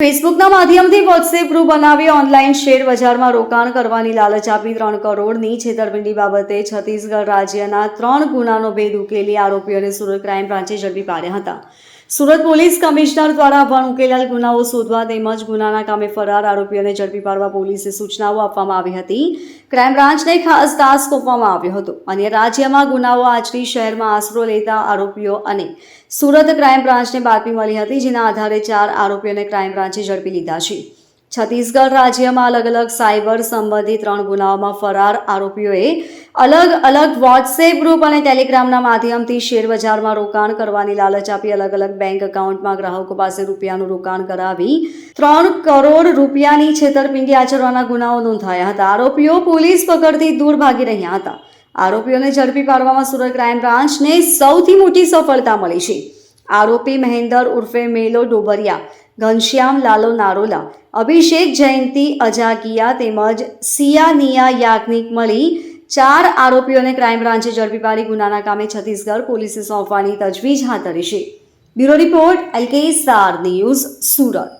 ફેસબુકના માધ્યમથી WhatsApp group બનાવી online share બજારમાં રોકાણ કરવાની લાલચ આપી ત્રણ કરોડની છેતરપિંડી બાબતે છત્તીસગઢ રાજ્યના ત્રણ ગુનાનો ભેદ ઉકેલી આરોપીઓને સુરત ક્રાઇમ બ્રાન્ચે ઝડપી પાડ્યા હતા. સુરત પોલીસ કમિશનર દ્વારા પણ ઉકેલાયેલ ગુનાઓ શોધવા તેમજ ગુનાના કામે ફરાર આરોપીઓને ઝડપી પાડવા પોલીસે સૂચનાઓ આપવામાં આવી હતી. ક્રાઇમ બ્રાન્ચને ખાસ ટાસ્ક સોંપવામાં આવ્યો હતો અને રાજ્યમાં ગુનાઓ આચરી શહેરમાં આશરો લેતા આરોપીઓ અને સુરત ક્રાઇમ બ્રાન્ચને બાતમી મળી હતી, જેના આધારે ચાર આરોપીઓને ક્રાઇમ બ્રાન્ચે ઝડપી લીધા છે. છત્તીસગઢ રાજ્યમાં અલગ અલગ સાયબર સંબંધિત ત્રણ ગુનાઓમાં ફરાર આરોપીઓએ અલગ અલગ વોટ્સએપ ગ્રુપ અને ટેલિગ્રામના માધ્યમથી શેરબજારમાં રોકાણ કરવાની લાલચ આપી અલગ અલગ બેંક એકાઉન્ટમાં ગ્રાહકો પાસે રૂપિયાનું રોકાણ કરાવી ત્રણ કરોડ રૂપિયાની છેતરપિંડી આચરવાના ગુનાઓ નોંધાયા હતા. આરોપીઓ પોલીસ પકડથી દૂર ભાગી રહ્યા હતા. આરોપીઓને ઝડપી પાડવામાં સુરત ક્રાઇમ બ્રાન્ચને સૌથી મોટી સફળતા મળી છે. આરોપી મહેન્દર ઉર્ફે મેલો ડોબરિયા, ઘનશ્યામ લાલો નારોલા, અભિષેક જયંતી અજાકિયા તેમજ સિયાનિયા યાજ્ઞિક મળી ચાર આરોપીઓને ક્રાઇમ બ્રાન્ચે ઝડપી પાડી ગુનાના કામે છત્તીસગઢ પોલીસે સોંપવાની તજવીજ હાથ ધરી છે. Bureau report, LK star news Surat.